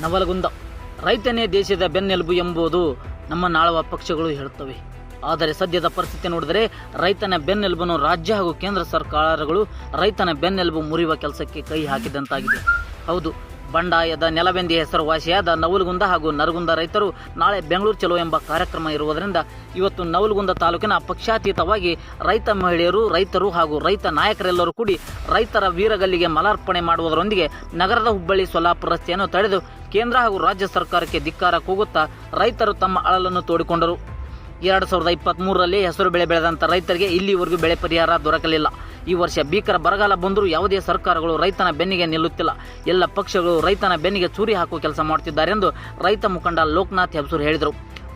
ನವಲಗುಂದ. ರೈತನೇ ದೇಶದ ಬೆನ್ನೆಲುಬು ಎಂಬುದು ನಮ್ಮ ನಾಳವ ಪಕ್ಷಗಳು ಹೇಳುತ್ತವೆ. ಆದರೆ ಸದ್ಯದ ಪರಿಸ್ಥಿತಿ ನೋಡಿದರೆ ರೈತನ ಬೆನ್ನೆಲುಬನ್ನು ರಾಜ್ಯ ಹಾಗೂ ಕೇಂದ್ರ ಸರ್ಕಾರಗಳು ರೈತನ ಬೆನ್ನೆಲುಬು ಮುರಿಯುವ ಕೆಲಸಕ್ಕೆ ಕೈ ಹಾಕಿದಂತಾಗಿದೆ. ಹೌದು ಬಂಡಾಯದ ನೆಲವೆಂದಿ ಹೆಸರುವಾಸಿಯಾದ ನವಲಗುಂದ ಹಾಗೂ ನರಗುಂದ ರೈತರು ನಾಳೆ ಬೆಂಗಳೂರು ಚಲೋ ಎಂಬ ಕಾರ್ಯಕ್ರಮ ಇರುವುದರಿಂದ ಇವತ್ತು ನವಲಗುಂದ ತಾಲೂಕಿನ ಪಕ್ಷಾತೀತವಾಗಿ ರೈತ ಮಹಿಳೆಯರು, ರೈತರು ಹಾಗೂ ರೈತ ನಾಯಕರೆಲ್ಲರೂ ಕೂಡಿ ರೈತರ ವೀರಗಲ್ಲಿಗೆ ಮಲಾರ್ಪಣೆ ಮಾಡುವುದರೊಂದಿಗೆ ನಗರದ ಹುಬ್ಬಳ್ಳಿ ಸೊಲ್ಲಾಪುರ ರಸ್ತೆಯನ್ನು ತಡೆದು ಕೇಂದ್ರ ಹಾಗೂ ರಾಜ್ಯ ಸರ್ಕಾರಕ್ಕೆ ಧಿಕ್ಕಾರ ಕೂಗುತ್ತಾ ರೈತರು ತಮ್ಮ ಅಳಲನ್ನು ತೋಡಿಕೊಂಡರು. ಎರಡು ಸಾವಿರದ ಇಪ್ಪತ್ತ್ಮೂರರಲ್ಲಿ ಹೆಸರು ಬೆಳೆ ಬೆಳೆದಂಥ ರೈತರಿಗೆ ಇಲ್ಲಿವರೆಗೂ ಬೆಳೆ ಪರಿಹಾರ ದೊರಕಲಿಲ್ಲ. ಈ ವರ್ಷ ಭೀಕರ ಬರಗಾಲ ಬಂದರೂ ಯಾವುದೇ ಸರ್ಕಾರಗಳು ರೈತನ ಬೆನ್ನಿಗೆ ನಿಲ್ಲುತ್ತಿಲ್ಲ. ಎಲ್ಲ ಪಕ್ಷಗಳು ರೈತನ ಬೆನ್ನಿಗೆ ಚೂರಿ ಹಾಕುವ ಕೆಲಸ ಮಾಡುತ್ತಿದ್ದಾರೆಂದು ರೈತ ಮುಖಂಡ ಲೋಕನಾಥ್ ಹೆಬ್ಸೂರ್ ಹೇಳಿದರು.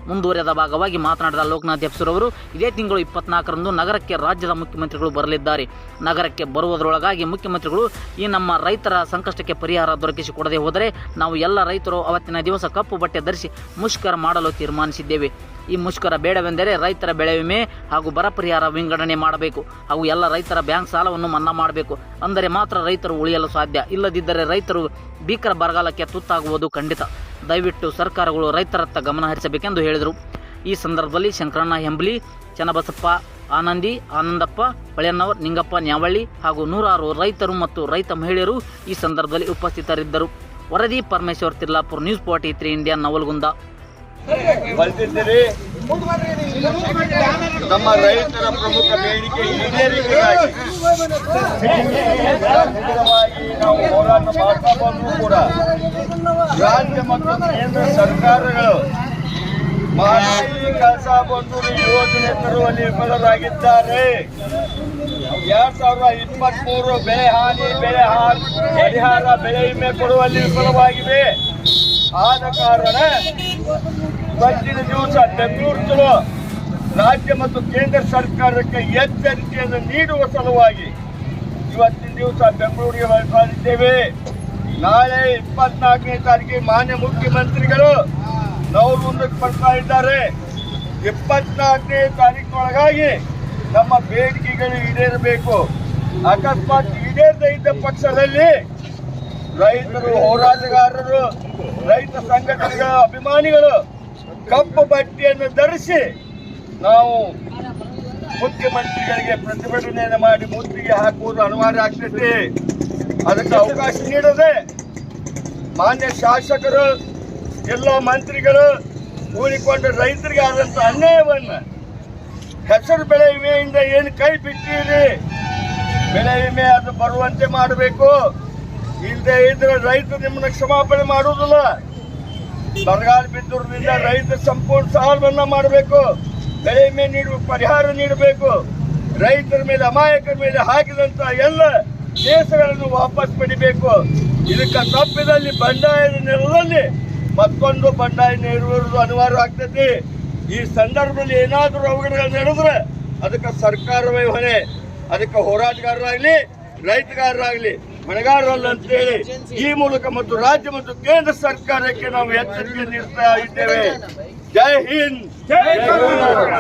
ಮುಂದುವರೆದ ಭಾಗವಾಗಿ ಮಾತನಾಡಿದ ಲೋಕನಾಥ್ ಅವರು, ಇದೇ ತಿಂಗಳು ಇಪ್ಪತ್ನಾಲ್ಕರಂದು ನಗರಕ್ಕೆ ರಾಜ್ಯದ ಮುಖ್ಯಮಂತ್ರಿಗಳು ಬರಲಿದ್ದಾರೆ. ನಗರಕ್ಕೆ ಬರುವುದರೊಳಗಾಗಿ ಮುಖ್ಯಮಂತ್ರಿಗಳು ಈ ನಮ್ಮ ರೈತರ ಸಂಕಷ್ಟಕ್ಕೆ ಪರಿಹಾರ ದೊರಕಿಸಿಕೊಡದೆ ಹೋದರೆ ನಾವು ಎಲ್ಲ ರೈತರು ಅವತ್ತಿನ ದಿವಸ ಕಪ್ಪು ಬಟ್ಟೆ ಧರಿಸಿ ಮುಷ್ಕರ ಮಾಡಲು ತೀರ್ಮಾನಿಸಿದ್ದೇವೆ. ಈ ಮುಷ್ಕರ ಬೇಡವೆಂದರೆ ರೈತರ ಬೆಳೆ ವಿಮೆ ಹಾಗೂ ಬರ ಪರಿಹಾರ ವಿಂಗಡಣೆ ಮಾಡಬೇಕು ಹಾಗೂ ಎಲ್ಲ ರೈತರ ಬ್ಯಾಂಕ್ ಸಾಲವನ್ನು ಮನ್ನಾ ಮಾಡಬೇಕು. ಅಂದರೆ ಮಾತ್ರ ರೈತರು ಉಳಿಯಲು ಸಾಧ್ಯ. ಇಲ್ಲದಿದ್ದರೆ ರೈತರು ಭೀಕರ ಬರಗಾಲಕ್ಕೆ ತುತ್ತಾಗುವುದು ಖಂಡಿತ. ದಯವಿಟ್ಟು ಸರ್ಕಾರಗಳು ರೈತರತ್ತ ಗಮನ ಹರಿಸಬೇಕೆಂದು ಹೇಳಿದರು. ಈ ಸಂದರ್ಭದಲ್ಲಿ ಶಂಕರಣ್ಣ ಹೆಂಬಲಿ, ಚನ್ನಬಸಪ್ಪ ಆನಂದಿ, ಆನಂದಪ್ಪ ಹೊಳೆಯನ್ನವರ್ ನಿಂಗಪ್ಪ ನ್ಯಾವಳ್ಳಿ ಹಾಗೂ ನೂರಾರು ರೈತರು ಮತ್ತು ರೈತ ಮಹಿಳೆಯರು ಈ ಸಂದರ್ಭದಲ್ಲಿ ಉಪಸ್ಥಿತರಿದ್ದರು. ವರದಿ Parameshwar Tirlapur news forty three India Navalgund ನಮ್ಮ ರೈತರ ಪ್ರಮುಖ ಬೇಡಿಕೆ ಹೋರಾಟ ಮಾಡ್ತಾ ಕೂಡ ರಾಜ್ಯ ಮತ್ತು ಕೇಂದ್ರ ಸರ್ಕಾರಗಳು ಮಾನವೀಯ ಕಸ ಬಂದೂರು ಯೋಜನೆ ತರುವಲ್ಲಿ ವಿಫಲರಾಗಿದ್ದಾರೆ. ಎರಡ್ ಸಾವಿರದ ಇಪ್ಪತ್ಮೂರು ಬೆಳೆ ಹಾನಿ ಬೆಳೆ ಹಾನಿ ಪರಿಹಾರ, ಬೆಳೆ ವಿಮೆ ಕೊಡುವಲ್ಲಿ ವಿಫಲವಾಗಿವೆ ಆದ ಕಾರಣ ಇವತ್ತಿನ ದಿವಸ ಬೆಂಗಳೂರು ರಾಜ್ಯ ಮತ್ತು ಕೇಂದ್ರ ಸರ್ಕಾರಕ್ಕೆ ಎಚ್ಚರಿಕೆಯನ್ನು ನೀಡುವ ಸಲುವಾಗಿ ಇವತ್ತಿನ ದಿವಸ ಬೆಂಗಳೂರಿಗೆ ಹೊರಟಿದ್ದೇವೆ ನಾಳೆ ಇಪ್ಪತ್ನಾಲ್ಕನೇ ತಾರೀಕಿಗೆ ಮಾನ್ಯ ಮುಖ್ಯಮಂತ್ರಿಗಳು ನವಲಗುಂದಕ್ಕೆ ಬರ್ತಾ ಇದ್ದಾರೆ. ಇಪ್ಪತ್ನಾಲ್ಕನೇ ತಾರೀಕಿನೊಳಗಾಗಿ ನಮ್ಮ ಬೇಡಿಕೆಗಳು ಈಡೇರಬೇಕು. ಅಕಸ್ಮಾತ್ ಈಡೇರದೇ ಇದ್ದ ಪಕ್ಷದಲ್ಲಿ ರೈತರು, ಹೋರಾಟಗಾರರು, ರೈತ ಸಂಘಟನೆಗಳ ಅಭಿಮಾನಿಗಳು ಕಪ್ಪು ಬಟ್ಟೆಯನ್ನು ಧರಿಸಿ ನಾವು ಮುಖ್ಯಮಂತ್ರಿಗಳಿಗೆ ಪ್ರತಿಭಟನೆಯನ್ನು ಮಾಡಿ ಮುತ್ತಿಗೆ ಹಾಕುವುದು ಅನಿವಾರ್ಯ ಆಗ್ತೈತಿ. ಅದಕ್ಕೆ ಅವಕಾಶ ನೀಡದೆ ಮಾನ್ಯ ಶಾಸಕರು, ಎಲ್ಲ ಮಂತ್ರಿಗಳು ಕೂಡಿಕೊಂಡು ರೈತರಿಗೆ ಆದಂಥ ಅನ್ಯಾಯವನ್ನು ಹೆಸರು ಬೆಳೆ ವಿಮೆಯಿಂದ ಏನು ಕೈ ಬಿಟ್ಟಿರಿ? ಬೆಳೆ ವಿಮೆ ಅದು ಬರುವಂತೆ ಮಾಡಬೇಕು. ಇಲ್ಲದೆ ಇದ್ರೆ ರೈತರು ನಿಮ್ಮನ್ನ ಕ್ಷಮಾಪಣೆ ಮಾಡುವುದಿಲ್ಲ. ಬರಗಾಲ ಬಿದ್ದರಿಂದ ರೈತ ಸಂಪೂರ್ಣ ಸಾಲವನ್ನ ಮಾಡಬೇಕು. ವಿಮೆ ನೀಡುವ ಪರಿಹಾರ ನೀಡಬೇಕು. ರೈತರ ಮೇಲೆ, ಅಮಾಯಕರ ಮೇಲೆ ಹಾಕಿದಂತ ಎಲ್ಲ ಕೇಸುಗಳನ್ನು ವಾಪಸ್ ಪಡಿಬೇಕು. ಇದಕ್ಕೆ ತಪ್ಪಿದಲ್ಲಿ ಬಂಡಾಯದ ನೆಲದಲ್ಲಿ ಮತ್ತೊಂದು ಬಂಡಾಯ ನೀಡುವುದು ಅನಿವಾರ್ಯ ಆಗ್ತೈತಿ ಈ ಸಂದರ್ಭದಲ್ಲಿ ಏನಾದರೂ ಅವಘಡಗಳು ನಡೆದ್ರೆ ಅದಕ್ಕೆ ಸರ್ಕಾರವೇ ಹೊಣೆ. ಅದಕ್ಕೆ ಹೋರಾಟಗಾರರಾಗ್ಲಿ, ರೈತಗಾರರಾಗ್ಲಿ ಹೊಣೆಗಾರರಲ್ಲ ಅಂತೇಳಿ ಈ ಮೂಲಕ ಮತ್ತು ರಾಜ್ಯ ಮತ್ತು ಕೇಂದ್ರ ಸರ್ಕಾರಕ್ಕೆ ನಾವು ಎಚ್ಚರಿಕೆ ನೀಡ್ತಾ ಇದ್ದೇವೆ. ಜೈ ಹಿಂದ್. ಜೈ ಕರ್ನಾಟಕ.